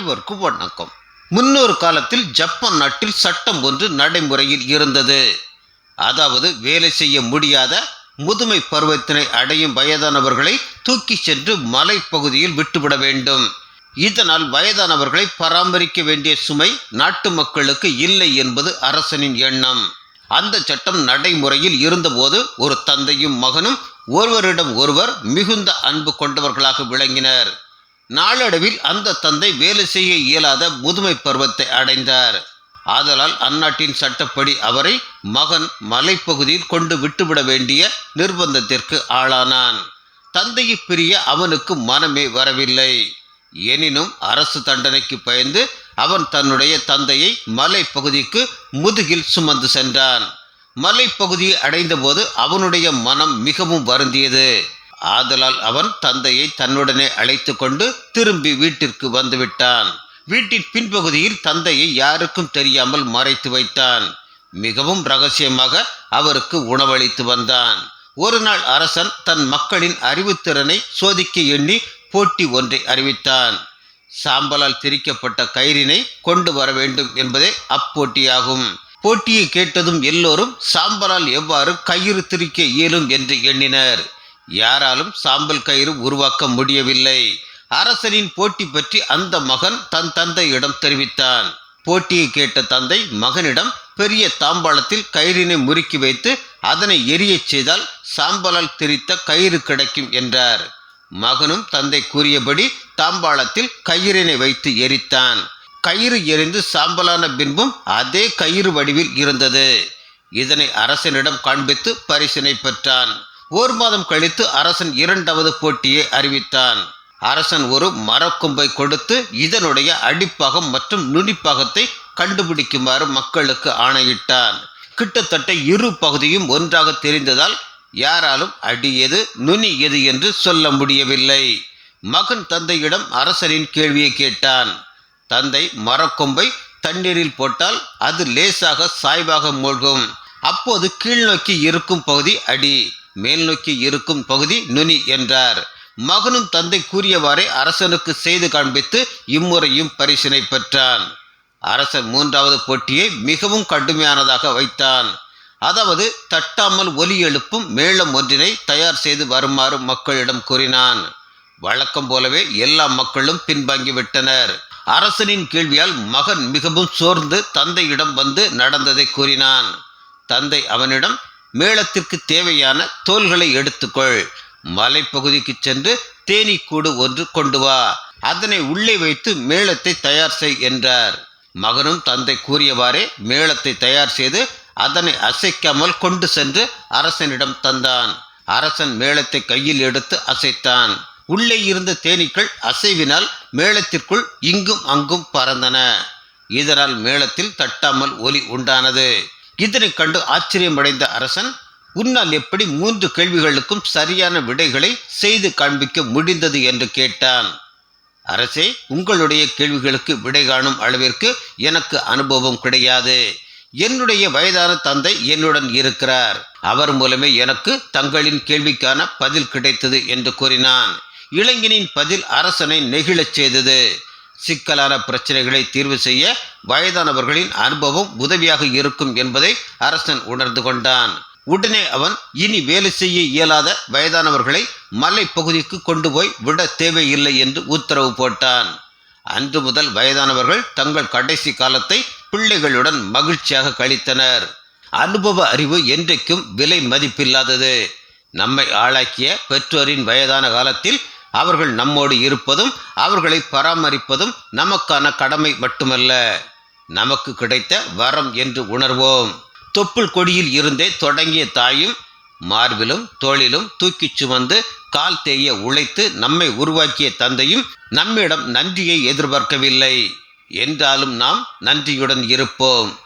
அனைவருக்கும் வணக்கம். முன்னொரு காலத்தில் ஜப்பான் நாட்டில் சட்டம் ஒன்று நடைமுறையில் இருந்தது. அதாவது வேலை செய்ய முடியாத முதுமை பருவத்தினை அடையும் வயதானவர்களை தூக்கி சென்று மலைப்பகுதியில் விட்டுவிட வேண்டும். இதனால் வயதானவர்களை பராமரிக்க வேண்டிய சுமை நாட்டு மக்களுக்கு இல்லை என்பது அரசனின் எண்ணம். அந்த சட்டம் நடைமுறையில் இருந்தபோது ஒரு தந்தையும் மகனும் ஒருவரிடம் ஒருவர் மிகுந்த அன்பு கொண்டவர்களாக விளங்கினர். நாளடைவில் அந்த தந்தை வேலை செய்ய இயலாத முதுமை பருவத்தை அடைந்தார். ஆதலால் அந்நாட்டின் சட்டப்படி அவரை மகன் மலைப்பகுதியில் கொண்டு விட்டுவிட வேண்டிய நிர்பந்தத்திற்கு ஆளானான். தந்தையை பிரிய அவனுக்கு மனமே வரவில்லை. எனினும் அரசு தண்டனைக்கு பயந்து அவன் தன்னுடைய தந்தையை மலைப்பகுதிக்கு முதுகில் சுமந்து சென்றான். மலைப்பகுதியை அடைந்தபோது அவனுடைய மனம் மிகவும் வருந்தியது. ஆதலால் அவன் தந்தையை தன்னுடனே அழைத்து கொண்டு திரும்பி வீட்டிற்கு வந்துவிட்டான். வீட்டின் பின்பகுதியில் தந்தையை யாருக்கும் தெரியாமல் மறைத்து வைத்தான். மிகவும் ரகசியமாக அவருக்கு உணவளித்து வந்தான். ஒரு நாள் அரசன் தன் மக்களின் அறிவுத்திறனை சோதிக்க எண்ணி போட்டி ஒன்றை அறிவித்தான். சாம்பலால் திரிக்கப்பட்ட கயிறினை கொண்டு வர வேண்டும் என்பதே அப்போட்டியாகும். போட்டியை கேட்டதும் எல்லோரும் சாம்பலால் எவ்வாறு கயிறு திரிக்க இயலும் என்று எண்ணினர். யாராலும் சாம்பல் கயிறு உருவாக்க முடியவில்லை. அரசனின் போட்டி பற்றி அந்த மகன் தன் தந்தையிடம் தெரிவித்தான். போட்டியை கேட்ட தந்தை மகனிடம் பெரிய தாம்பாளத்தில் கயிறினை முறுக்கி வைத்து அதனை எரியச் செய்தால் சாம்பலால் திரித்த கயிறு கிடைக்கும் என்றார். மகனும் தந்தை கூறியபடி தாம்பாளத்தில் கயிறினை வைத்து எரித்தான். கயிறு எரிந்து சாம்பலான பின்பும் அதே கயிறு வடிவில் இருந்தது. இதனை அரசனிடம் காண்பித்து பரிசினை பெற்றான். ஒரு மாதம் கழித்து அரசன் இரண்டாவது போட்டியை அறிவித்தான். அரசன் ஒரு மரக்கொம்பை கொடுத்து இதனுடைய அடிப்பாகம் மற்றும் நுனிப்பாகத்தை கண்டுபிடிக்குமாறு மக்களுக்கு ஆணையிட்டான். கிட்டத்தட்ட இரு பகுதியும் ஒன்றாக தெரிந்ததால் யாராலும் அடி எது நுனி எது என்று சொல்ல முடியவில்லை. மகன் தந்தையிடம் அரசனின் கேள்வியை கேட்டான். தந்தை மரக்கொம்பை தண்ணீரில் போட்டால் அது லேசாக சாய்வாக மூழ்கும். அப்போது கீழ்நோக்கி இருக்கும் பகுதி அடி. மேல் நோக்கி இருக்கும் பகுதி நுனி என்றார். மகனும் தந்தை கூறியவாறே அரசனுக்கு செய்து காண்பித்து இம்முறையும் பரிசினை பெற்றான். அரசன் மூன்றாவது போட்டியை மிகவும் கடுமையானதாக வைத்தான். அதாவது தட்டாமல் ஒலி எழுப்பும் மேளம் ஒன்றினை தயார் செய்து வருமாறு மக்களிடம் கூறினான். வழக்கம் போலவே எல்லா மக்களும் பின்வாங்கிவிட்டனர் அரசனின் கேள்வியால் மகன் மிகவும் சோர்ந்து தந்தையிடம் வந்து நடந்ததை கூறினான். தந்தை அவனிடம் மேளத்திற்கு தேவையான தோள்களை எடுத்துக்கொள். மலைப்பகுதிக்கு சென்று தேனீக்கூடு ஒன்று கொண்டு வா. அதனை உள்ளே வைத்து மேளத்தை தயார் செய் என்றார். மகனும் தந்தை கூறியவாறே மேளத்தை தயார் செய்து அதனை அசைக்காமல் கொண்டு சென்று அரசனிடம் தந்தான். அரசன் மேளத்தை கையில் எடுத்து அசைத்தான். உள்ளே இருந்த தேனீக்கள் அசைவினால் மேளத்திற்குள் இங்கும் அங்கும் பறந்தன. இதனால் மேளத்தில் தட்டாமல் ஒலி உண்டானது. இதனை கண்டு ஆச்சரியமடைந்த அரசன் உன்னால் எப்படி மூன்று கேள்விகளுக்கும் சரியான விடைகளை செய்து காண்பிக்க முடிந்தது? என்று கேட்டான். அரசே உங்களுடைய கேள்விகளுக்கு விடை காணும் அளவிற்கு எனக்கு அனுபவம் கிடையாது. என்னுடைய வயதான தந்தை என்னுடன் இருக்கிறார். அவர் மூலமே எனக்கு தங்களின் கேள்விக்கான பதில் கிடைத்தது என்று கூறினான். இளைஞனின் பதில் அரசனை நெகிழச் செய்தது. சிக்கலான பிரச்சனைகளை தீர்வு செய்ய வயதானவர்களின் அனுபவம் உதவியாக இருக்கும் என்பதை அரசன் உணர்ந்து கொண்டான். உடனே அவன் இனி வேலை செய்ய இயலாத வயதானவர்களை மலைப்பகுதிக்கு கொண்டு போய் விட தேவையில்லை என்று உத்தரவு போட்டான். அன்று முதல் வயதானவர்கள் தங்கள் கடைசி காலத்தை பிள்ளைகளுடன் மகிழ்ச்சியாக கழித்தனர். அனுபவ அறிவு என்றைக்கும் விலை மதிப்பில்லாதது. நம்மை ஆளாக்கிய பெற்றோரின் வயதான காலத்தில் அவர்கள் நம்மோடு இருப்பதும் அவர்களை பராமரிப்பதும் நமக்கான கடமை மட்டுமல்ல. நமக்கு கிடைத்த வரம் என்று உணர்வோம். தொப்புள் கொடியில் இருந்தே தொடங்கிய தாயும் மார்பிலும் தோளிலும் தூக்கிச் சுமந்து கால் தேய உழைத்து நம்மை உருவாக்கிய தந்தையும் நம்மிடம் நன்றியை எதிர்பார்க்கவில்லை. என்றாலும் நாம் நன்றியுடன் இருப்போம்.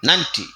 நன்றி.